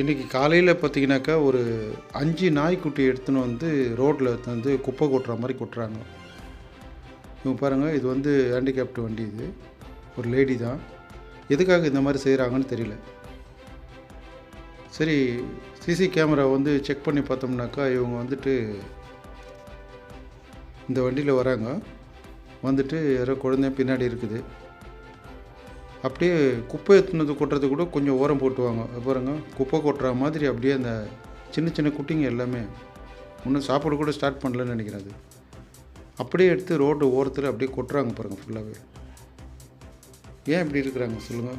இன்றைக்கி காலையில் பார்த்தீங்கன்னாக்கா ஒரு அஞ்சு நாய்க்குட்டி எடுத்துன்னு வந்து ரோட்டில் வந்து குப்பை கொட்டுற மாதிரி கொட்டுறாங்க. இவங்க பாருங்கள் இது வந்து ஹேண்டிகேப்டு வண்டி இது. ஒரு லேடி தான். எதுக்காக இந்த மாதிரி செய்கிறாங்கன்னு தெரியல. சரி சிசி கேமரா வந்து செக் பண்ணி பார்த்தோம்னாக்கா இவங்க வந்துட்டு இந்த வண்டியில் வராங்க. வந்துட்டு யாரோ குழந்தை பின்னாடி இருக்குது. அப்படியே குப்பை எத்துனது கொட்டுறது கூட கொஞ்சம் ஓரம் போட்டுவாங்க. பாருங்க குப்பை கொட்டுற மாதிரி அப்படியே அந்த சின்ன சின்ன குட்டிங்க எல்லாமே. இன்னும் சாப்பாடு கூட ஸ்டார்ட் பண்ணலன்னு நினைக்கிறேன் அது. அப்படியே எடுத்து ரோடு ஓரத்தில் அப்படியே கொட்டுறாங்க பாருங்கள் ஃபுல்லாகவே ஏன் இப்படி இருக்கிறாங்க சொல்லுங்கள்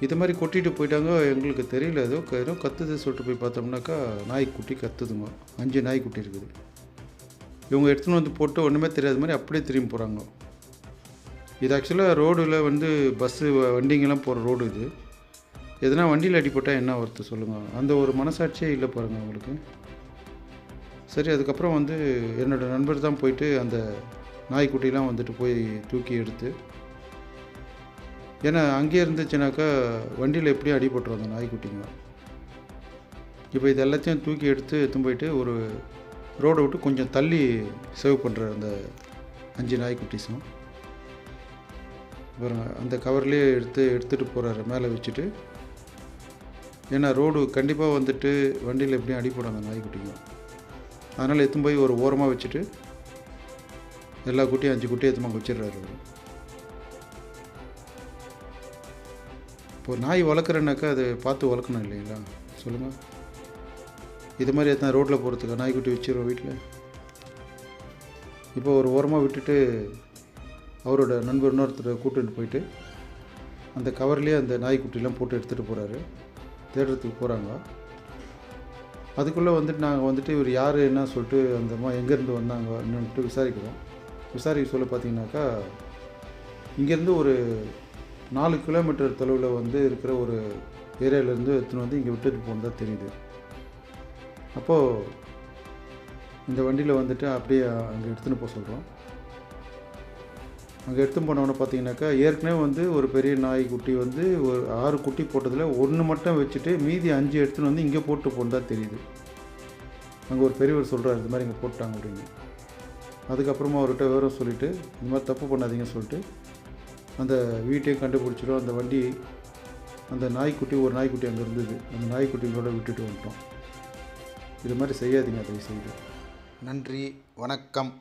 இது மாதிரி கொட்டிட்டு போயிட்டாங்க எங்களுக்கு தெரியல. ஏதோ க- ஏதோ கத்துது சொல்லிட்டு போய் பார்த்தோம்னாக்கா நாய்க்குட்டி கத்துதுங்க. அஞ்சு நாய்க்குட்டி இருக்குது. இவங்க எடுத்துன்னு வந்து போட்டு ஒன்றுமே தெரியாத மாதிரி அப்படியே திரும்பி போகிறாங்க இது ஆக்சுவலாக ரோடில் வந்து பஸ்ஸு வண்டிங்கெல்லாம் போகிற ரோடு இது. எதனா வண்டியில் அடிப்பட்டால் என்ன ஒருத்தர் சொல்லுங்கள் அந்த ஒரு மனசாட்சியே இல்லை பாருங்கள் அவங்களுக்கு சரி அதுக்கப்புறம் வந்து என்னோடய நண்பர் தான் போயிட்டு அந்த நாய்க்குட்டிலாம் வந்துட்டு போய் தூக்கி எடுத்து ஏன்னா அங்கேயே இருந்துச்சுனாக்கா வண்டியில் எப்படியும் அடிபட்டுரும் அந்த நாய்க்குட்டிங்க? இப்போ இது எல்லாத்தையும் தூக்கி எடுத்து எடுத்துன்னு போயிட்டு ஒரு ரோடை விட்டு கொஞ்சம் தள்ளி சேவ் பண்ணுற அந்த அஞ்சு நாய்க்குட்டிஸும் பாருங்க அந்த கவர்லேயே எடுத்து எடுத்துகிட்டு போகிறாரு மேலே வச்சுட்டு. ஏன்னா ரோடு கண்டிப்பாக வந்துட்டு வண்டியில் எப்படியும் அடிப்படும் அந்த நாய்க்குட்டிங்க அதனால் எடுத்துன்னு போய் ஒரு ஓரமாக வச்சுட்டு எல்லா குட்டியும் அஞ்சு குட்டியும் எடுத்துமா வச்சிடுறாரு இப்போ நாய் வளர்க்குறேன்னாக்கா அது பார்த்து வளர்க்கணும் இல்லைங்களா? சொல்லுங்கள் இது மாதிரி எத்தனை ரோட்டில் போகிறதுக்கா நாய்க்குட்டி வச்சிருவோம் வீட்டில்? இப்போ ஒரு ஓரமாக விட்டுட்டு அவரோட நண்பர் இன்னொருத்தர் கூட்டிகிட்டு போயிட்டு அந்த கவர்லேயே அந்த நாய்க்குட்டிலாம் போட்டு எடுத்துகிட்டு போகிறாரு தேடுறதுக்கு போகிறாங்க அதுக்குள்ளே வந்துட்டு நாங்கள் வந்துட்டு இவர் யார் என்ன சொல்லிட்டு அந்த அம்மா எங்கேருந்து வந்தாங்க என்னன்ட்டு விசாரிக்கிறோம். விசாரிக்க சொல்ல பார்த்தீங்கன்னாக்கா இங்கேருந்து ஒரு நாலு கிலோமீட்டர் தொலைவில் வந்து இருக்கிற ஒரு ஏரியாவிலேருந்து எடுத்துன்னு வந்து இங்கே விட்டுட்டு போனதாக தெரியுது. அப்போது இந்த வண்டியில் வந்துட்டு அப்படியே அங்கே எடுத்துன்னு போக சொல்கிறோம் அங்கே எடுத்துன்னு போனவொன்னே பார்த்தீங்கன்னாக்கா ஏற்கனவே வந்து ஒரு பெரிய நாய் குட்டி வந்து ஒரு ஆறு குட்டி போட்டதில் ஒன்று மட்டும் வச்சுட்டு மீதி அஞ்சு எடுத்துன்னு வந்து இங்கே போட்டு போனதா தெரியுது. அங்கே ஒரு பெரியவர் சொல்கிறார் இது மாதிரி இங்கே போட்டாங்க அப்படின்னு. அதுக்கப்புறமா அவர்கிட்ட விவரம் சொல்லிவிட்டு இந்த மாதிரி தப்பு பண்ணாதீங்கன்னு சொல்லிட்டு அந்த வீட்டையும் கண்டுபிடிச்சிடும். அந்த வண்டி அந்த நாய்க்குட்டி ஒரு நாய்க்குட்டி அங்கே இருந்தது. அந்த நாய்க்குட்டிகளோட விட்டுட்டு வந்துட்டோம். இது மாதிரி செய்யாதீங்க தயவு செய்து நன்றி வணக்கம்.